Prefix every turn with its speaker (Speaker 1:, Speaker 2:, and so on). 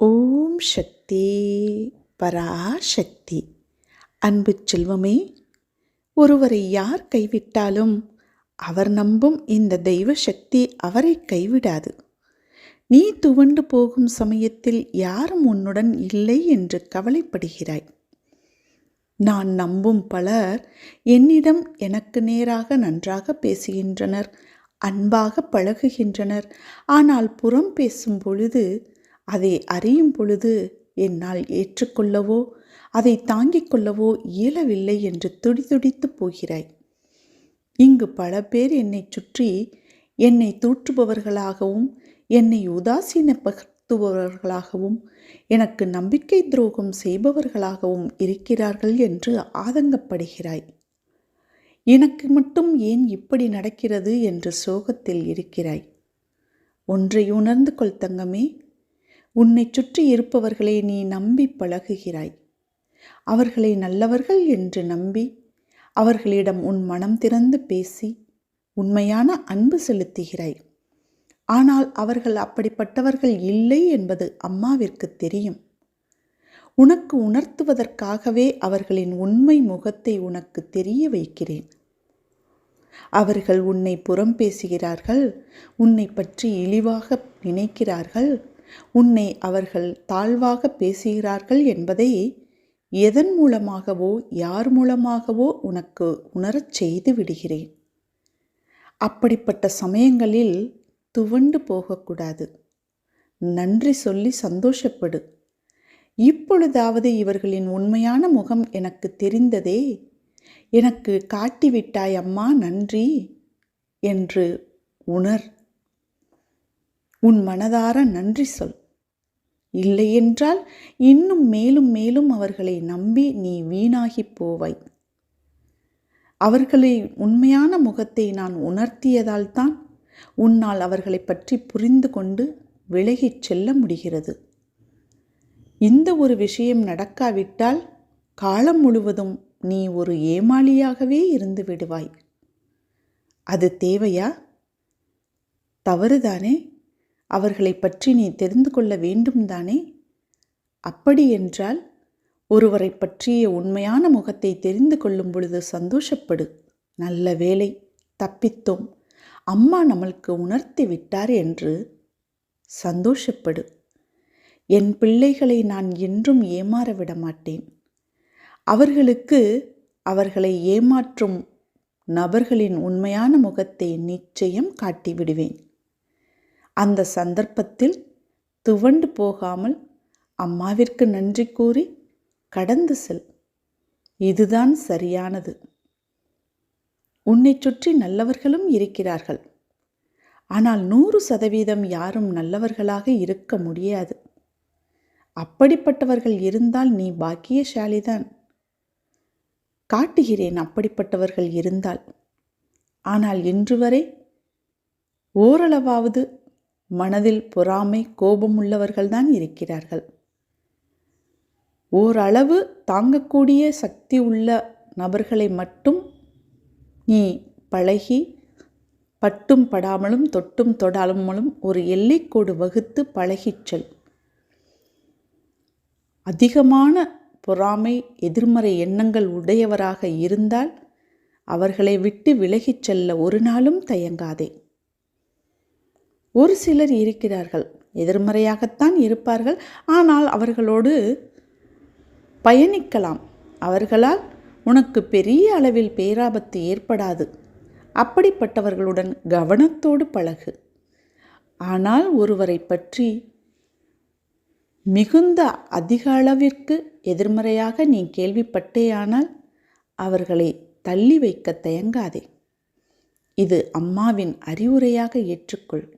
Speaker 1: ஓம் சக்தி பராசக்தி. அன்பு செல்வமே ஒருவரை யார் கைவிட்டாலும் அவர் நம்பும் இந்த தெய்வ சக்தி அவரை கைவிடாது. நீ துவண்டு போகும் சமயத்தில் யாரும் உன்னுடன் இல்லை என்று கவலைப்படுகிறாய். நான் நம்பும் பலர் என்னிடம் எனக்கு நேராக நன்றாக பேசுகின்றனர் அன்பாக பழகுகின்றனர். ஆனால் புறம் பேசும் பொழுது அதை அறியும் பொழுது என்னால் ஏற்றுக்கொள்ளவோ அதை தாங்கிக் கொள்ளவோ இயலவில்லை என்று துடிதுடித்து போகிறாய். இங்கு பல பேர் என்னை சுற்றி என்னை தூற்றுபவர்களாகவும் என்னை உதாசீனப்படுத்துபவர்களாகவும் எனக்கு நம்பிக்கை துரோகம் செய்பவர்களாகவும் இருக்கிறார்கள் என்று ஆதங்கப்படுகிறாய். எனக்கு மட்டும் ஏன் இப்படி நடக்கிறது என்று சோகத்தில் இருக்கிறாய். ஒன்றை உணர்ந்து கொள் தங்கமே உன்னை சுற்றி இருப்பவர்களை நீ நம்பி பழகுகிறாய். அவர்களை நல்லவர்கள் என்று நம்பி அவர்களிடம் உன் மனம் திறந்து பேசி உண்மையான அன்பு செலுத்துகிறாய். ஆனால் அவர்கள் அப்படிப்பட்டவர்கள் இல்லை என்பது அம்மாவிற்கு தெரியும். உனக்கு உணர்த்துவதற்காகவே அவர்களின் உண்மை முகத்தை உனக்கு தெரிய வைக்கிறேன். அவர்கள் உன்னை புறம் பேசுகிறார்கள் உன்னை பற்றி இழிவாக நினைக்கிறார்கள் உன்னை அவர்கள் தாழ்வாக பேசுகிறார்கள் என்பதை எதன் மூலமாகவோ யார் மூலமாகவோ உனக்கு உணரச் செய்து விடுகிறேன். அப்படிப்பட்ட சமயங்களில் துவண்டு போகக்கூடாது. நன்றி சொல்லி சந்தோஷப்படு. இப்பொழுதாவது இவர்களின் உண்மையான முகம் எனக்கு தெரிந்ததே எனக்கு காட்டிவிட்டாய் அம்மா நன்றி என்று உணர். உன் மனதார நன்றி சொல். இல்லையென்றால் இன்னும் மேலும் மேலும் அவர்களை நம்பி நீ வீணாகி போவாய். அவர்களை உண்மையான முகத்தை நான் உணர்த்தியதால் தான் உன்னால் அவர்களை பற்றி புரிந்து கொண்டு விலகிச் செல்ல முடிகிறது. இந்த ஒரு விஷயம் நடக்காவிட்டால் காலம் முழுவதும் நீ ஒரு ஏமாளியாகவே இருந்து விடுவாய். அது தேவையா? தவறுதானே. அவர்களை பற்றி நீ தெரிந்து கொள்ள வேண்டும் தானே? அப்படி என்றால் ஒருவரை பற்றிய உண்மையான முகத்தை தெரிந்து கொள்ளும் பொழுது சந்தோஷப்படு. நல்ல வேலை தப்பித்தோம். அம்மா நம்மளுக்கு உணர்த்தி விட்டார் என்று சந்தோஷப்படு. என் பிள்ளைகளை நான் என்றும் ஏமாற விட மாட்டேன். அவர்களுக்கு அவர்களை ஏமாற்றும் நபர்களின் உண்மையான முகத்தை நிச்சயம் காட்டிவிடுவேன். அந்த சந்தர்ப்பத்தில் துவண்டு போகாமல் அம்மாவிற்கு நன்றி கூறி கடந்து செல். இதுதான் சரியானது. உன்னை சுற்றி நல்லவர்களும் இருக்கிறார்கள். ஆனால் நூறு சதவீதம் யாரும் நல்லவர்களாக இருக்க முடியாது. அப்படிப்பட்டவர்கள் இருந்தால் நீ பாக்கியசாலிதான். காட்டுகிறேன் அப்படிப்பட்டவர்கள் இருந்தால். ஆனால் இன்று வரை ஓரளவாவது மனதில் பொறாமை கோபம் உள்ளவர்கள்தான் இருக்கிறார்கள். ஓரளவு தாங்கக்கூடிய சக்தி உள்ள நபர்களை மட்டும் நீ பழகி பட்டும் படாமலும் தொட்டும் தொடாமலும் ஒரு எல்லைக்கோடு வகுத்து பழகிச் செல். அதிகமான பொறாமை எதிர்மறை எண்ணங்கள் உடையவராக இருந்தால் அவர்களை விட்டு விலகிச் செல்ல ஒரு நாளும் தயங்காதே. ஒரு சிலர் இருக்கிறார்கள். எதிர்மறையாகத்தான் இருப்பார்கள். ஆனால் அவர்களோடு பயணிக்கலாம். அவர்களால் உனக்கு பெரிய அளவில் பேராபத்து ஏற்படாது. அப்படிப்பட்டவர்களுடன் கவனத்தோடு பழகு. ஆனால் ஒருவரை பற்றி மிகுந்த அதிக அளவிற்கு எதிர்மறையாக நீ கேள்விப்பட்டேயானால் அவர்களை தள்ளி வைக்க தயங்காதே. இது அம்மாவின் அறிவுரையாக ஏற்றுக்கொள்.